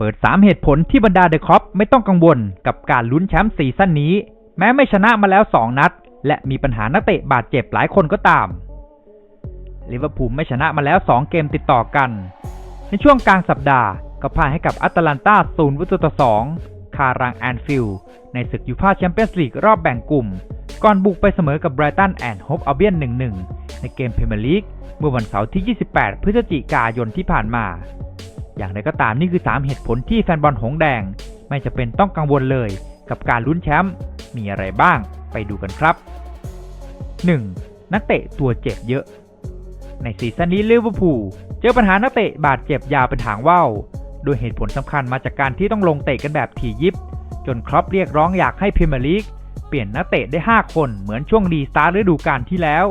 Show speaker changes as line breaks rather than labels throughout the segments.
เปิด 3 เหตุผลที่บรรดาเดอะคอปไม่ต้องกังวลกับการลุ้นแชมป์ซีซั่นนี้ แม้ไม่ชนะมาแล้ว 2 นัด และมีปัญหานักเตะบาดเจ็บหลายคนก็ตามลิเวอร์พูลไม่ชนะมาแล้ว 2 เกมติดต่อกัน ในช่วงกลางสัปดาห์ก็พ่ายให้กับอัตแลนตาศูนย์ประตูต่อ 2 คารังแอนฟิลด์ในศึกยูฟ่าแชมเปี้ยนส์ลีกรอบแบ่งกลุ่ม ก่อนบุกไปเสมอกับไบรตันแอนด์โฮปอัลเบียน 1-1 ในเกมพรีเมียร์ลีกเมื่อวันเสาร์ที่ 28 พฤศจิกายนที่ผ่านมา อย่างไรก็ตามนี่คือ 3 เหตุผลที่แฟนบอลหงแดง ไม่จะเป็นต้องกังวลเลยกับการลุ้นแชมป์มีอะไรบ้างไปดูกันครับ 1. นักเตะตัวเจ็บเยอะ ในซีซั่นนี้ลิเวอร์พูลเจอปัญหานักเตะบาดเจ็บยาวเป็นหางว่าวโดยเหตุผลสำคัญมาจากการที่ต้องลงเตะกันแบบถี่ยิบ จนครอปเรียกร้องอยากให้พรีเมียร์ลีกเปลี่ยนนักเตะได้ 5 คนเหมือนช่วงดีสตาร์ฤดูกาลที่แล้ว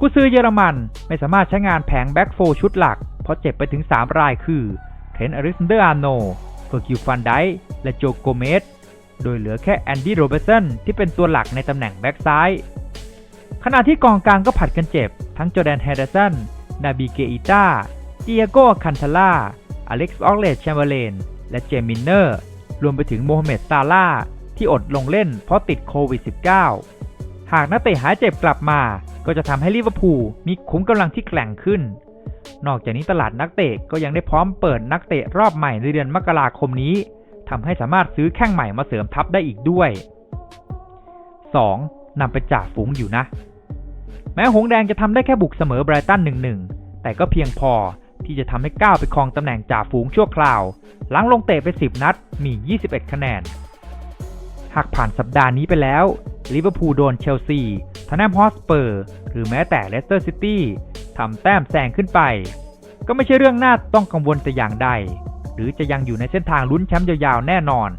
กุซือเยอรมันไม่สามารถใช้งานแผงแบ็กโฟชุดหลัก เพราะเจ็บไปถึง 3 รายคือเทรนต์อริสเดอร์อาร์โนเฟอร์กิวฟันไดและโจโกเมสโดยเหลือแค่แอนดี้โรเบร์สันที่เป็นตัวหลักในตำแหน่งแบ็กซ้าย ขณะที่กองกลางก็ผัดกันเจ็บ ทั้งจอแดนเฮเดอร์สัน นาบีเกอิต้าเอียโกคันทาล่าอเล็กซ์ออกเลดแชมเบอร์เลน และเจมินเนอร์ รวมไปถึงโมฮัมเหม็ดซาลาที่อดลงเล่นเพราะติดโควิด -19 หากนักเตะหายเจ็บกลับมา ก็จะทำให้ลิเวอร์พูลมีขุมกำลังที่แกร่งขึ้น นอกจากนี้ตลาดนักเตะก็ยังได้พร้อมเปิดนักเตะรอบใหม่ในเดือนมกราคมนี้ทำให้สามารถซื้อแข้งใหม่มาเสริมทัพได้อีกด้วย 2. นำไปจ่าฝูงอยู่นะ แม้หงแดงจะทำได้แค่บุกเสมอไบรตัน1-1แต่ก็เพียงพอที่จะทำให้ก้าวไปครองตำแหน่งจ่าฝูงชั่วคราว หลังลงเตะไป 10 นัดมี 21 คะแนน หากผ่านสัปดาห์นี้ไปแล้วลิเวอร์พูลโดนเชลซีทอนแนมฮอสเปอร์ หรือแม้แต่เลสเตอร์ซิตี้ ทำแต้มแซงขึ้นไป ก็ไม่ใช่เรื่องน่าต้องกังวลแต่อย่างใด หรือจะยังอยู่ในเส้นทางลุ้นแชมป์ยาวๆแน่นอน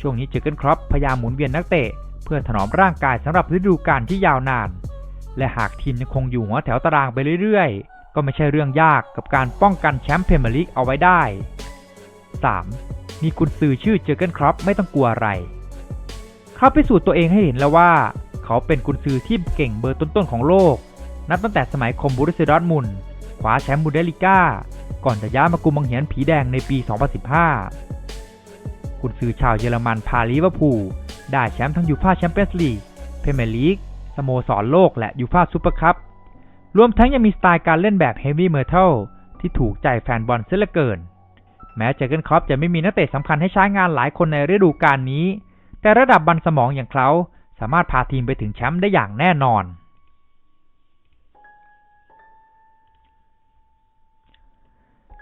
ช่วงนี้เจอเกิลครอปพยายามหมุนเวียนนักเตะ เพื่อถนอมร่างกายสำหรับฤดูกาลที่ยาวนาน และหากทีมยังคงอยู่หัวแถวตารางไปเรื่อยๆ ก็ไม่ใช่เรื่องยากกับการป้องกันแชมป์เพรีเมียร์ลีกเอาไว้ได้ 3. มีกุนซือชื่อเจอเกิลครอปไม่ต้องกลัวอะไรเขาพิสูจน์ตัวเองให้เห็นแล้วว่า เขาเป็นกุนซือที่เก่งเบอร์ต้นๆของโลก นับตั้งแต่สมัยคมบูรุสเซดอร์ทมุนคว้าแชมป์บูเดลิก้า ก่อนจะย้ายมากุมบังเหียนผีแดงในปี 2015 กุนซือชาวเยอรมันพาลิเวอร์พูลได้แชมป์ทั้งยูฟ่าแชมเปี้ยนส์ลีกเพเมร์ลีกสโมสรโลกและยูฟ่าซูเปอร์คัพรวมทั้งยังมีสไตล์การเล่นแบบเฮฟวี่เมทัลที่ถูกใจแฟนบอลเสียเหลือเกิน แม้เจอร์เกนครอปจะไม่มีนักเตะสำคัญให้ใช้งานหลายคนในฤดูกาลนี้ แต่ระดับบันสมองอย่างเขาสามารถพาทีมไปถึงแชมป์ได้อย่างแน่นอน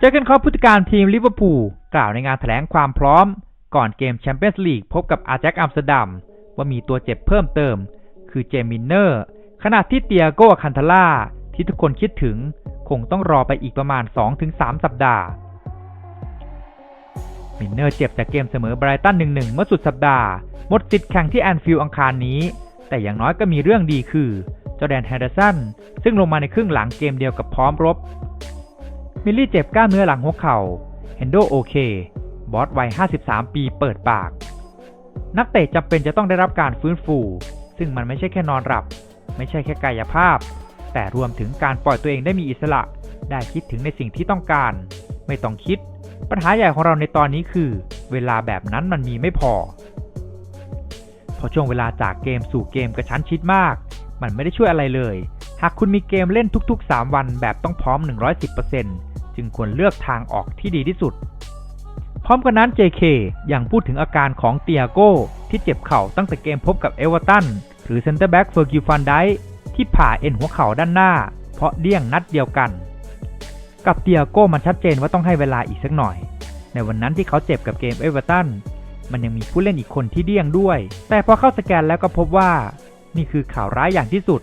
เจอกันคอปผู้จัดการทีมลิเวอร์พูลกล่าวในงานแถลงความพร้อม ก่อนเกมแชมเปี้ยนส์ลีกพบกับอาแจ็คอัมสเตอร์ดัมว่ามีตัวเจ็บเพิ่มเติม คือเจมินเนอร์ ขณะที่เตียโกคันทาล่าที่ทุกคนคิดถึง คงต้องรอไปอีกประมาณ 2-3 สัปดาห์ มินเนอร์เจ็บจากเกมเสมอไบรตัน 1-1 เมื่อสุดสัปดาห์ หมดสิทธิ์แข่งที่แอนฟิลด์อังคารนี้ แต่อย่างน้อยก็มีเรื่องดีคือจอแดนแฮนเดอร์สันซึ่งลงมาในครึ่งหลังเกมเดียวกับพร้อมรบ มิลลี่เจ็บกล้ามเนื้อหลังหัวเข่าเฮนโดโอเค บอสวัย 53 ปีเปิดปาก นักเตะจำเป็นจะต้องได้รับการฟื้นฟู ซึ่งมันไม่ใช่แค่นอนหลับ ไม่ใช่แค่กายภาพ แต่รวมถึงการปล่อยตัวเองได้มีอิสระ ได้คิดถึงในสิ่งที่ต้องการ ไม่ต้องคิด ปัญหาใหญ่ของเราในตอนนี้คือ เวลาแบบนั้นมันมีไม่พอ พอช่วงเวลาจากเกมสู่เกมกระชั้นชิดมาก มันไม่ได้ช่วยอะไรเลย หากคุณมีเกมเล่นทุกๆ 3 วันแบบต้องพร้อม 110% จึงควรเลือกทางออกที่ดีที่สุด พร้อมกันนั้น JK ยังพูดถึงอาการของเตียโก้ที่เจ็บเข่าตั้งแต่เกมพบกับเอเวอร์ตันหรือเซนเตอร์แบ็กเฟอร์กิวฟันไดที่ผ่าเอ็นหัวเข่าด้านหน้า เพราะเดี่ยงนัดเดียวกัน กับเตียโก้มันชัดเจนว่าต้องให้เวลาอีกสักหน่อย ในวันนั้นที่เขาเจ็บกับเกมเอเวอร์ตันมันยังมีผู้เล่นอีกคนที่เดี่ยงด้วย แต่พอเข้าสแกนแล้วก็พบว่า นี่คือข่าวร้ายอย่างที่สุด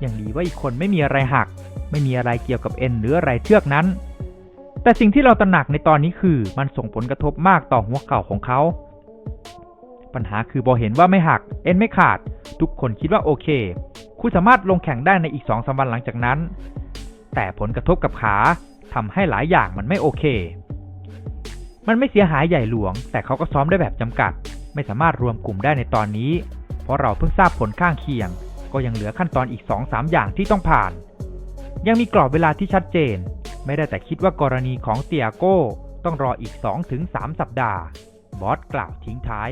อย่างดีว่าอีกคนไม่มีอะไรหัก ไม่มีอะไรเกี่ยวกับเอ็นหรืออะไรเชือกนั้น แต่สิ่งที่เราตระหนักในตอนนี้คือมันส่งผลกระทบมากต่อหัวเข่าของเขา ปัญหาคือพอเห็นว่าไม่หัก เอ็นไม่ขาด ทุกคนคิดว่าโอเค คุณสามารถลงแข่งได้ในอีก2อสวันหลังจากนั้น แต่ผลกระทบกับขาทำให้หลายอย่างมันไม่โอเค มันไม่เสียหายใหญ่หลวง แต่เขาก็ซ้อมได้แบบจำกัด ไม่สามารถรวมกลุ่มได้ในตอนนี้ เพราะเราเพิ่งทราบผลข้างเคียง ก็ยังเหลือขั้นตอนอีก 2-3 อย่างที่ต้องผ่าน ยังมีกรอบเวลาที่ชัดเจน ไม่ได้แต่คิดว่ากรณีของเตียโก้ต้องรออีก 2-3 สัปดาห์ บอสกล่าวทิ้งท้าย